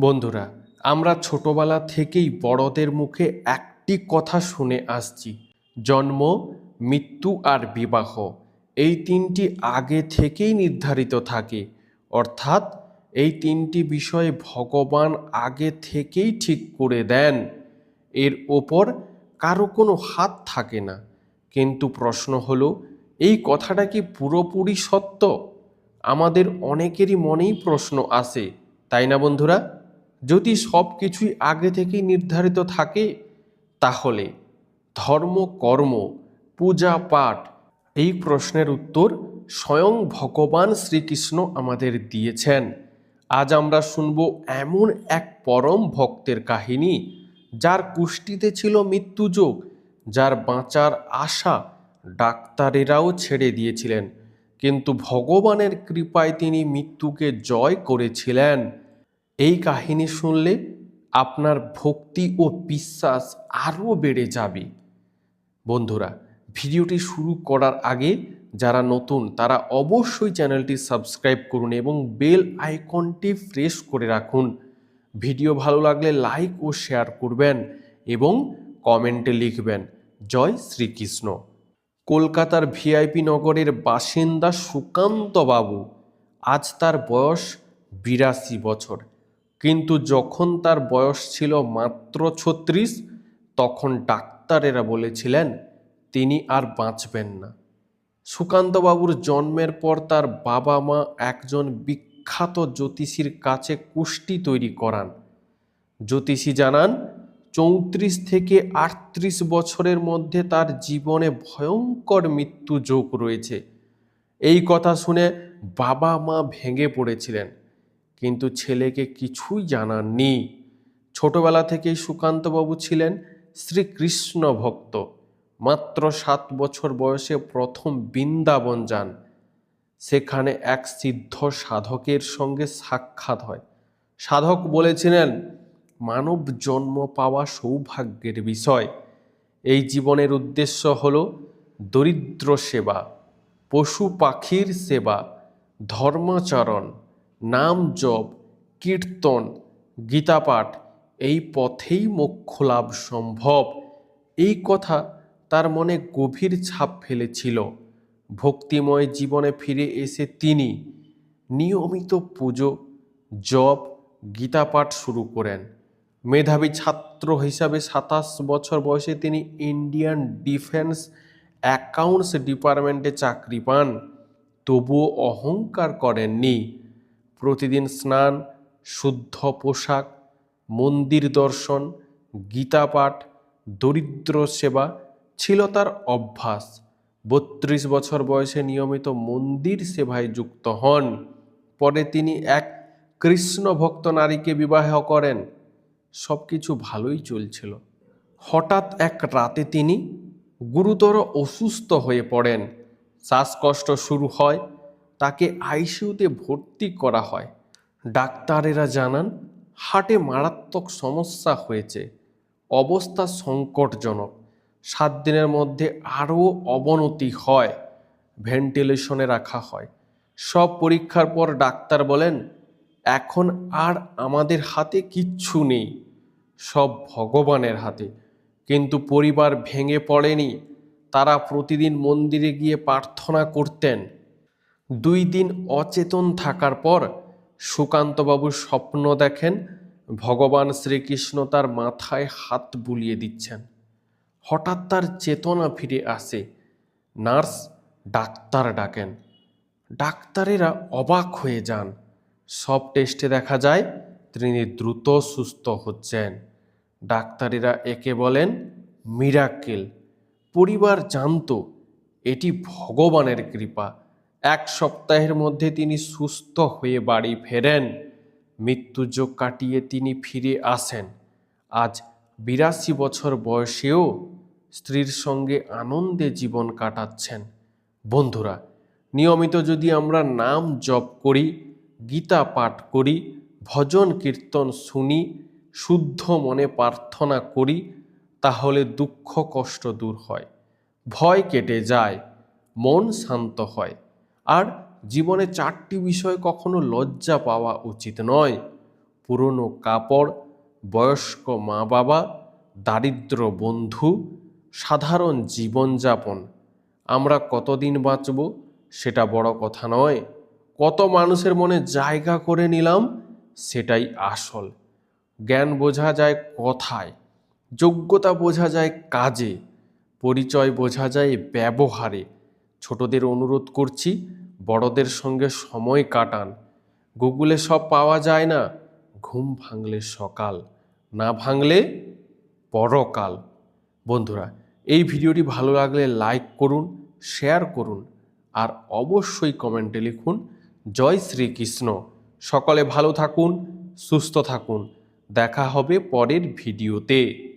বন্ধুরা, আমরা ছোটবেলা থেকেই বড়দের মুখে একটি কথা শুনে আসছি। জন্ম, মৃত্যু আর বিবাহ, এই তিনটি আগে থেকেই নির্ধারিত থাকে। অর্থাৎ, এই তিনটি বিষয় ভগবান আগে থেকেই ঠিক করে দেন। এর ওপর কারও কোনো হাত থাকে না। কিন্তু প্রশ্ন হলো, এই কথাটা কি পুরোপুরি সত্য? আমাদের অনেকেরই মনেই প্রশ্ন আসে, তাই না বন্ধুরা? যদি সব কিছুই আগে থেকেই নির্ধারিত থাকে, তাহলে ধর্ম, কর্ম, পূজা, পাঠ এই প্রশ্নের উত্তর স্বয়ং ভগবান শ্রীকৃষ্ণ আমাদের দিয়েছেন। আজ আমরা শুনব এমন এক পরম ভক্তের কাহিনী, যার কুষ্টিতে ছিল মৃত্যুযোগ, যার বাঁচার আশা ডাক্তারেরাও ছেড়ে দিয়েছিলেন। কিন্তু ভগবানের কৃপায় তিনি মৃত্যুকে জয় করেছিলেন। এই কাহিনী শুনলে আপনার ভক্তি ও বিশ্বাস আরও বেড়ে যাবে। বন্ধুরা, ভিডিওটি শুরু করার আগে যারা নতুন, তারা অবশ্যই চ্যানেলটি সাবস্ক্রাইব করুন এবং বেল আইকনটি প্রেস করে রাখুন। ভিডিও ভালো লাগলে লাইক ও শেয়ার করবেন এবং কমেন্টে লিখবেন, জয় শ্রীকৃষ্ণ। কলকাতার ভিআইপি নগরের বাসিন্দা সুকান্ত বাবু আজ তার বয়স বিরাশি বছর। কিন্তু যখন তার বয়স ছিল মাত্র ছত্রিশ, তখন ডাক্তারেরা বলেছিলেন, তিনি আর বাঁচবেন না। সুকান্তবাবুর জন্মের পর তার বাবা মা একজন বিখ্যাত জ্যোতিষীর কাছে কুষ্টি তৈরি করান। জ্যোতিষী জানান, চৌত্রিশ থেকে আটত্রিশ বছরের মধ্যে তার জীবনে ভয়ঙ্কর মৃত্যু যোগ রয়েছে। এই কথা শুনে বাবা মা ভেঙে পড়েছিলেন। কিন্তু ছেলেকে কিছুই জানাননি ছোটবেলা থেকেই সুকান্তবাবু ছিলেন শ্রীকৃষ্ণ ভক্ত। মাত্র সাত বছর বয়সে প্রথম বৃন্দাবন যান। সেখানে এক সিদ্ধ সাধকের সঙ্গে সাক্ষাৎ হয়। সাধক বলেছিলেন, মানব জন্ম পাওয়া সৌভাগ্যের বিষয়। এই জীবনের উদ্দেশ্য হল দরিদ্র সেবা, পশু পাখির সেবা, ধর্মাচরণ। নাম জপ, কীর্তন গীতাপাঠ এই পথেই মোক্ষ লাভ সম্ভব। এই কথা তার মনে গভীর ছাপ ফেলেছিল। ভক্তিময় জীবনে ফিরে এসে তিনি নিয়মিত পুজো, জপ গীতাপাঠ শুরু করেন। মেধাবী ছাত্র হিসাবে সাতাশ বছর বয়সে তিনি ইন্ডিয়ান ডিফেন্স অ্যাকাউন্টস ডিপার্টমেন্টে চাকরি পান। তবুও অহংকার করেননি। প্রতিদিন স্নান, শুদ্ধ পোশাক, মন্দির দর্শন গীতাপাঠ দরিদ্র সেবা ছিল তার অভ্যাস। বত্রিশ বছর বয়সে নিয়মিত মন্দির সেবায় যুক্ত হন। পরে তিনি এক কৃষ্ণ ভক্ত নারীকে বিবাহ করেন। সব কিছু ভালোই চলছিল। হঠাৎ এক রাতে তিনি গুরুতর অসুস্থ হয়ে পড়েন। শ্বাসকষ্ট শুরু হয়। তাকে আইসিইউতে ভর্তি করা হয়। ডাক্তারেরা জানান হার্টে মারাত্মক সমস্যা হয়েছে। অবস্থা সংকটজনক। সাত দিনের মধ্যে আরও অবনতি হয়। ভেন্টিলেশনে রাখা হয়। সব পরীক্ষার পর ডাক্তার বলেন, এখন আর আমাদের হাতে কিচ্ছু নেই। সব ভগবানের হাতে। কিন্তু পরিবার ভেঙে পড়েনি। তারা প্রতিদিন মন্দিরে গিয়ে প্রার্থনা করতেন। দুই দিন অচেতন থাকার পর সুকান্তবাবু স্বপ্ন দেখেন ভগবান শ্রীকৃষ্ণ তার মাথায় হাত বুলিয়ে দিচ্ছেন। হঠাৎ তার চেতনা ফিরে আসে। নার্স ডাক্তার ডাকেন। ডাক্তারেরা অবাক হয়ে যান। সব টেস্টে দেখা যায় তিনি দ্রুত সুস্থ হচ্ছেন। ডাক্তারেরা একে বলেন মিরাকেল পরিবার জানতো, এটি ভগবানের কৃপা। এক সপ্তাহের মধ্যে তিনি সুস্থ হয়ে বাড়ি ফেরেন। মৃত্যুযোগ কাটিয়ে তিনি ফিরে আসেন। আজ বিরাশি বছর বয়সেও স্ত্রীর সঙ্গে আনন্দে জীবন কাটাচ্ছেন। বন্ধুরা, নিয়মিত যদি আমরা নাম জপ করি, গীতা পাঠ করি, ভজন কীর্তন শুনি, শুদ্ধ মনে প্রার্থনা করি, তাহলে দুঃখ কষ্ট দূর হয়। ভয় কেটে যায়, মন শান্ত হয়। আর জীবনে চারটি বিষয় কখনো লজ্জা পাওয়া উচিত নয়। পুরনো কাপড়, বয়স্ক মা বাবা দারিদ্র বন্ধু, সাধারণ জীবনযাপন। আমরা কতদিন বাঁচব সেটা বড় কথা নয়। কত মানুষের মনে জায়গা করে নিলাম সেটাই আসল। জ্ঞান বোঝা যায় কথায়, যোগ্যতা বোঝা যায় কাজে, পরিচয় বোঝা যায় ব্যবহারে। ছোটদের অনুরোধ করছি বড়দের সঙ্গে সময় কাটান। গুগলে সব পাওয়া যায় না। ঘুম ভাঙলে সকাল, না ভাঙলে পরকাল। বন্ধুরা, এই ভিডিওটি ভালো লাগলে লাইক করুন, শেয়ার করুন, আর অবশ্যই কমেন্টে লিখুন, জয় শ্রীকৃষ্ণ। সকলে ভালো থাকুন, সুস্থ থাকুন। দেখা হবে পরের ভিডিওতে।